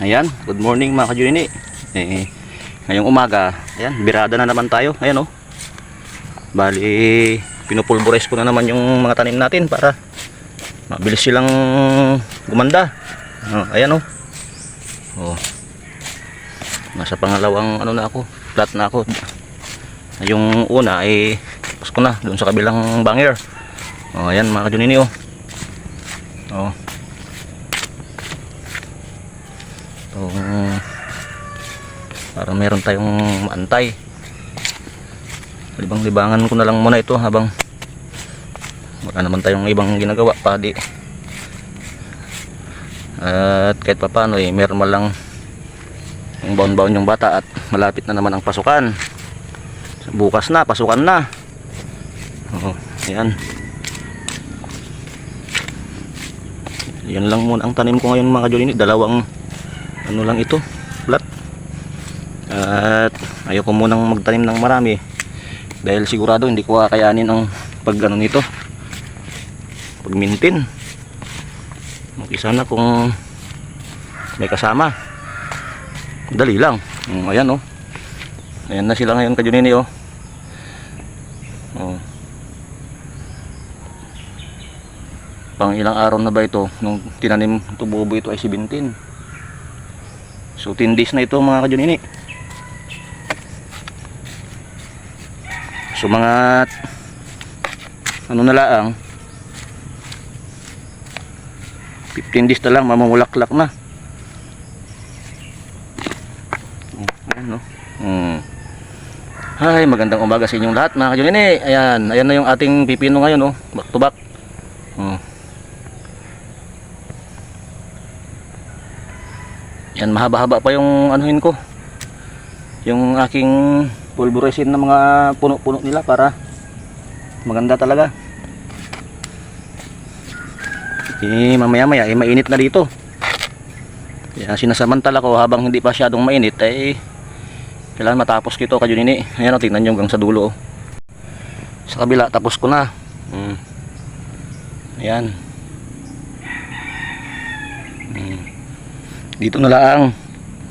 Ayan, good morning mga kajunini. Eh, ngayong umaga, ayan, birada na naman tayo. Ayan oh. Bali, pinupulverize ko na naman yung mga tanim natin para mabilis silang gumanda. Oh, ayan oh. Oh. Nasa pangalawang ano na ako, flat na ako. Yung una ay ko na doon sa kabilang banger. Oh, ayan mga kajunini oh. Oh. So, para meron tayong maantay. Libang-libangan ko na lang muna ito habang wala naman tayong ibang ginagawa pa di. At kahit pa paano eh, meron man lang yung baon-baon yung bata at malapit na naman ang pasukan. Bukas na, pasukan na. Oo, ayan. Yan lang muna ang tanim ko ngayon mga Jolini. Dalawang ano lang ito, flat. At ayoko munang magtanim ng marami dahil sigurado hindi ko kakayanin ang pag ano nito. Pag maintain. Mag-isa na kung may kasama. Dali lang. Mm, ayan oh. Ayan na sila ngayon kajunini oh. Oh. Pang ilang araw na ba ito nung tinanim tububo ito ay 17. So 10 days na ito mga kajunini. So mga ano na lang 15 days na lang mamumulaklak na. Oh, Ayan no. Hmm. Ay, magandang umaga sa inyong lahat mga kajunini. Ayan, ayan na yung ating pipino ngayon oh, back to back. Yan, mahaba-haba pa yung anuhin ko. Yung aking pulverizing na mga puno-puno nila para maganda talaga. Eh, mamaya-maya, eh, mainit na dito. Kaya sinasamantala ko habang hindi pa syadong mainit, eh, kailangan matapos ko ito, kajunini. Ayan, o, tingnan nyo hanggang sa dulo. oh. Sa kabila, tapos ko na. Mm. Ayan. Mm dito na lang.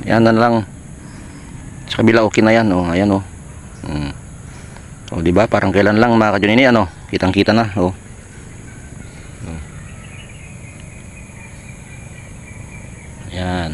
Yan na lang. Sa kabila okay na yan oh. Ayan oh. Mm. oh di ba? Parang kailan lang mga kajunini ano? Kitang kita na oh. Hmm. Yan